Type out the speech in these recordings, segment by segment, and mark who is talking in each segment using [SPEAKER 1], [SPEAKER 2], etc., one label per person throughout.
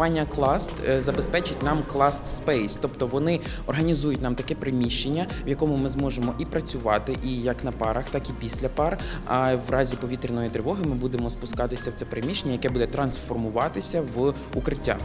[SPEAKER 1] компанія Класт е, забезпечить нам Класт Space, тобто вони організують нам таке приміщення, в якому ми зможемо і працювати, і як на парах, так і після пар. А в разі повітряної тривоги ми будемо спускатися в це приміщення, яке буде трансформуватися в укриття.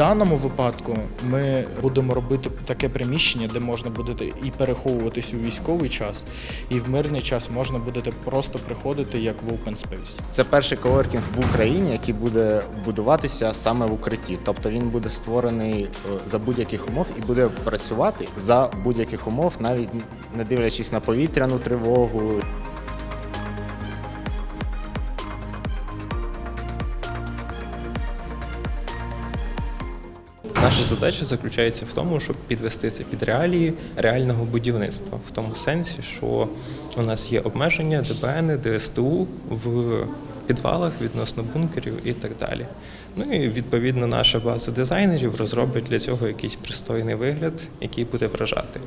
[SPEAKER 2] Даному випадку ми будемо робити таке приміщення, де можна буде і переховуватись у військовий час, і в мирний час можна буде просто приходити як в open space.
[SPEAKER 3] Це перший коворкінг в Україні, який буде будуватися саме в укритті. Тобто він буде створений е, за будь-яких умов і буде працювати за будь-яких умов, навіть не дивлячись на повітряну тривогу.
[SPEAKER 4] Наша задача заключається в тому, щоб підвести це під реалії реального будівництва, в тому сенсі, що у нас є обмеження ДБН, ДСТУ в підвалах відносно бункерів і так далі. Ну і відповідно наша база дизайнерів розробить для цього якийсь пристойний вигляд, який буде вражати.